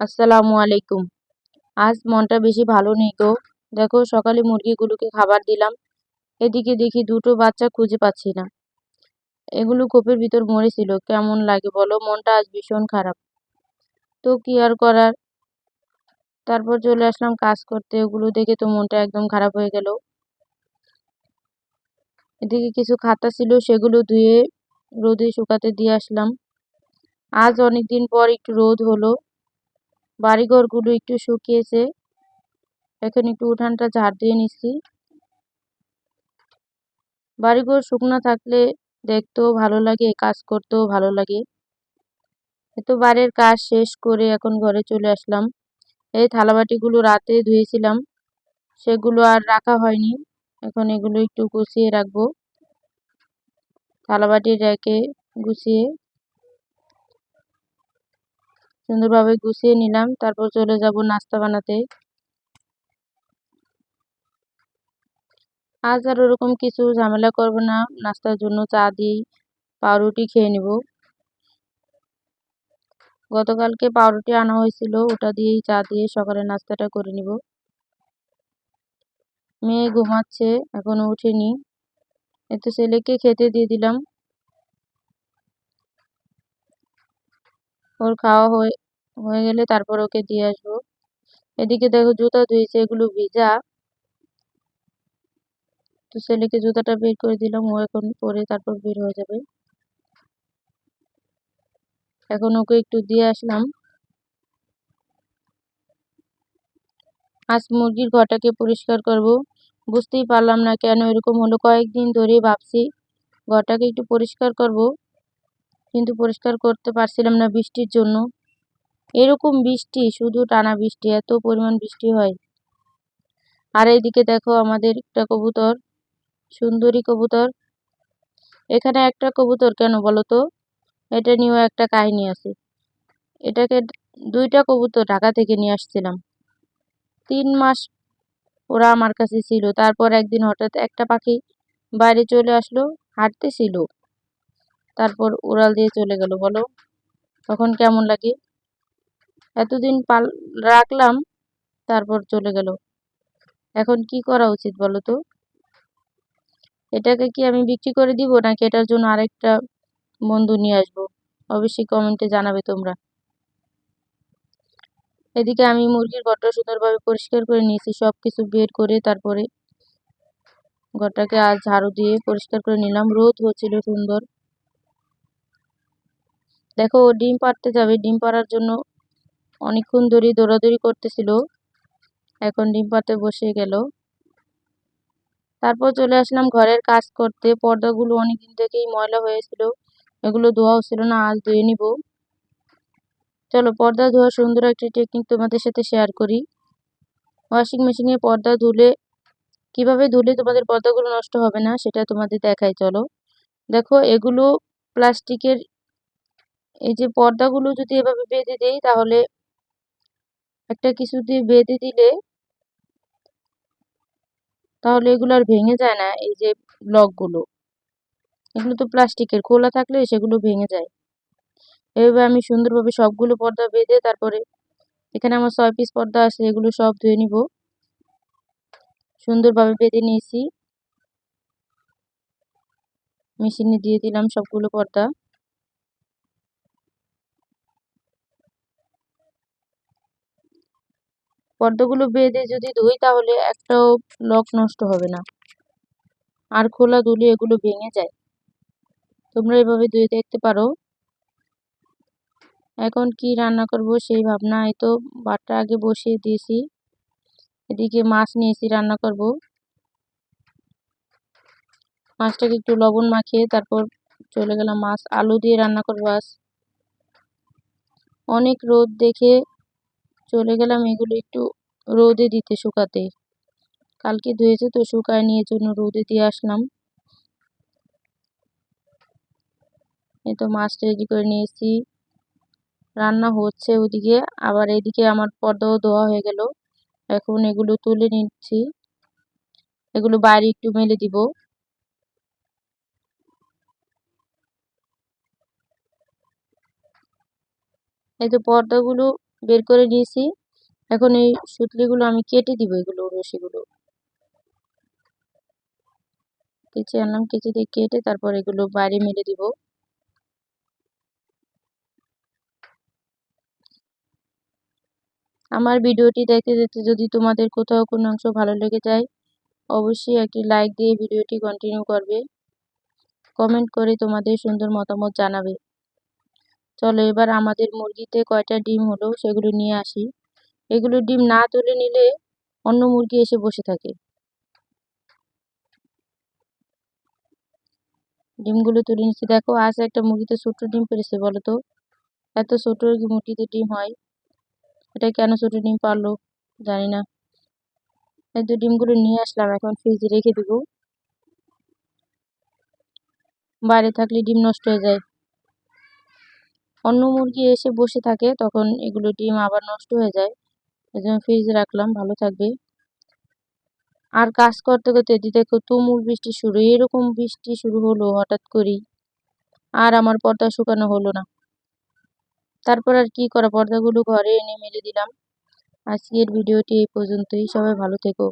আসসালামু আলাইকুম। আজ মনটা বেশি ভালো নেই তো দেখো, সকালে মুরগিগুলোকে খাবার দিলাম। এদিকে দেখি দুটো বাচ্চা খুঁজে পাচ্ছি না। এগুলো কোপের ভিতর মরেছিল। কেমন লাগে বলো? মনটা আজ ভীষণ খারাপ। তো কি আর করার? তারপর চলে আসলাম কাজ করতে। ওগুলো দেখে তো মনটা একদম খারাপ হয়ে গেল। এদিকে কিছু খাতা ছিল, সেগুলো ধুয়ে রোদে শুকাতে দিয়ে আসলাম। আজ অনেক দিন পর একটু রোদ হলো। বাড়িঘরগুলো একটু শুকিয়েছে। এখন একটু উঠানটা ঝাড় দিয়ে নিচ্ছি। বাড়িঘর শুকনো থাকলে দেখতেও ভালো লাগে, কাজ করতেও ভালো লাগে। এতো বাড়ির কাজ শেষ করে এখন ঘরে চলে আসলাম। এই থালাবাটিগুলো রাতে ধুয়েছিলাম, সেগুলো আর রাখা হয়নি। এখন এগুলো একটু গুছিয়ে রাখব। থালাবাটি রেখে গুছিয়ে সুন্দরভাবে গুছিয়ে নিলাম, তারপর চলে যাব নাস্তা বানাতে। আজ আর ওরকম কিছু ঝামেলা করব না, নাস্তার জন্য চা দিয়েই পাউরুটি খেয়ে নিব। গতকালকে পাউরুটি আনা হয়েছিল, ওটা দিয়েই চা দিয়ে সকালে নাস্তাটা করে নিব। মেয়ে ঘুমাচ্ছে, এখনও উঠেনি। এতে ছেলেকে খেতে দিয়ে দিলাম। ওর খাওয়া হয়ে হয়ে গেলে তারপর ওকে দিয়ে আসব। এদিকে দেখো জুতা ধুয়েছে, এগুলো ভিজা। তো ছেলেকে জুতাটা বের করে দিলাম, ও এখন পরে তারপর বের হয়ে যাবে। এখন ওকে একটু দিয়ে আসলাম। আজ মুরগির ঘরটাকে পরিষ্কার করব। বুঝতেই পারলাম না কেন এরকম হলো। কয়েকদিন ধরে ভাবছি ঘরটাকে একটু পরিষ্কার করব। কিন্তু পরিষ্কার করতে পারছিলাম না বৃষ্টির জন্য। এরকম বৃষ্টি, শুধু টানা বৃষ্টি, এত পরিমাণ বৃষ্টি হয়। আর এইদিকে দেখো আমাদের একটা কবুতর, সুন্দরী কবুতর। এখানে একটা কবুতর কেন বলো তো? এটা নিয়েও একটা কাহিনী আছে। এটাকে দুইটা কবুতর ঢাকা থেকে নিয়ে আসছিলাম। তিন মাস ওরা আমার কাছে ছিল। তারপর একদিন হঠাৎ একটা পাখি বাইরে চলে আসলো, হাঁটতেছিল। তারপর উড়াল দিয়ে চলে গেল, বলো। তখন কেমন লাগে? এতদিন পাল, রাখলাম, তারপর চলে গেল। এখন কি করা উচিত বলো তো? এটাকে কি আমি বিক্রি করে দিব, নাকি এটার জন্য আরেকটা বন্ধু নিয়ে আসব? অবশ্যই কমেন্টে জানাবে তোমরা। এদিকে আমি মুরগির ঘরটা সুন্দরভাবে পরিষ্কার করে নিয়েছি সব কিছু বের করে তারপরে ঘরটাকে আজ ঝাড়ু দিয়ে পরিষ্কার করে নিলাম। রোদ হচ্ছিল সুন্দর। দেখো ও ডিম পাড়তে যাবে। ডিম পাড়ার জন্য অনেকক্ষণ ধরে দৌড়াদৌড়ি করতেছিল। এখন ডিম পাড়তে বসে গেল। তারপর চলে আসলাম ঘরের কাজ করতে। পর্দাগুলো অনেকদিন থেকেই ময়লা হয়েছিল। এগুলো ধোয়াও ছিল না, আজ ধুয়ে নিব। চলো, পর্দা ধোয়া সুন্দর একটি টেকনিক তোমাদের সাথে শেয়ার করি। ওয়াশিং মেশিনে পর্দা ধুলে, কীভাবে ধুলে তোমাদের পর্দাগুলো নষ্ট হবে না, সেটা তোমাদের দেখাই। চলো, দেখো, এগুলো প্লাস্টিকের এই যে পর্দাগুলো যদি এভাবে বেঁধে দেই, তাহলে একটা কিছু দিয়ে বেঁধে দিলে তাহলে এগুলো আর ভেঙে যায় না, এই যে ব্লকগুলো এগুলো তো প্লাস্টিকের খোলা থাকলে সেগুলো ভেঙে যায়। এভাবে আমি সুন্দরভাবে সবগুলো পর্দা বেঁধে তারপরে এখানে আমার ছয় পিস পর্দা আছে, এগুলো সব ধুয়ে নিব। সুন্দরভাবে বেঁধে নিয়েছি। মেশিনে দিয়ে দিলাম সবগুলো পর্দা। পর্দাগুলো বেঁধে যদি ধুই, তাহলে একটাও লক নষ্ট হবে না। আর খোলা ধুলে এগুলো ভেঙে যায়। তোমরা এভাবে ধুয়ে দেখতে পারো। এখন কি রান্না করব সেই ভাবনা, এই তো বাটটা আগে বসিয়ে দিয়েছি। এদিকে মাছ নিয়েছি, রান্না করব। মাছটাকে একটু লবণ মাখিয়ে তারপর চলে গেলাম মাছ। আলু দিয়ে রান্না করব আজ। অনেক রোদ দেখে চলে গেলাম এগুলো একটু রোদে দিতে শুকাতে। কালকে ধুয়েছে তো শুকায় নিয়ে জন্য রোদে দিয়ে আসলাম। এই তো মাছ রেডি করে নিয়েছি। রান্না হচ্ছে ওদিকে, আবার এদিকে আমার পর্দাও ধোয়া হয়ে গেল। এখন এগুলো তুলে নিচ্ছি। এগুলো বাইরে একটু মেলে দিব। এই তো পর্দাগুলো বের করে নিয়েছি এখন এই সুতলিগুলো আমি কেটে দিব, এগুলো রশিগুলো। কেচে আনলাম কেচে দিয়ে কেটে তারপর এগুলো বাইরে মেলে দিব। আমার ভিডিওটি দেখতে দেখতে যদি তোমাদের কোথাও কোনো অংশ ভালো লেগে যায়, অবশ্যই একটি লাইক দিয়ে ভিডিওটি কন্টিনিউ করবে। কমেন্ট করে তোমাদের সুন্দর মতামত জানাবে। চলো এবার আমাদের মুরগিতে কয়টা ডিম হলো সেগুলো নিয়ে আসি। এগুলো ডিম না তুলে নিলে অন্য মুরগি এসে বসে থাকে। ডিমগুলো তুলে নিচ্ছি। দেখো, আজ একটা মুরগিতে ছোট্ট ডিম পেরেছে, বলো তো। এত ছোট মুরগিতে ডিম হয়। এটা কেন ছোট ডিম পারল জানি না। এই তো ডিমগুলো নিয়ে আসলাম, এখন ফ্রিজে রেখে দিব। বাইরে থাকলে ডিম নষ্ট হয়ে যায়। অন্য মুরগি এসে বসে থাকে, তখন এগুলো ডিম আবার নষ্ট হয়ে যায়। এই জন্য ফ্রিজে রাখলাম, ভালো থাকবে। আর কাজ করতে করতে দেখো তুমুল বৃষ্টি শুরু, এরকম বৃষ্টি শুরু হলো হঠাৎ করেই। আর আমার পর্দা শুকানো হলো না। তারপর আর কি করা, পর্দাগুলো ঘরে এনে মেলে দিলাম। আজকের ভিডিওটি এই পর্যন্তই, সবাই ভালো থেকো।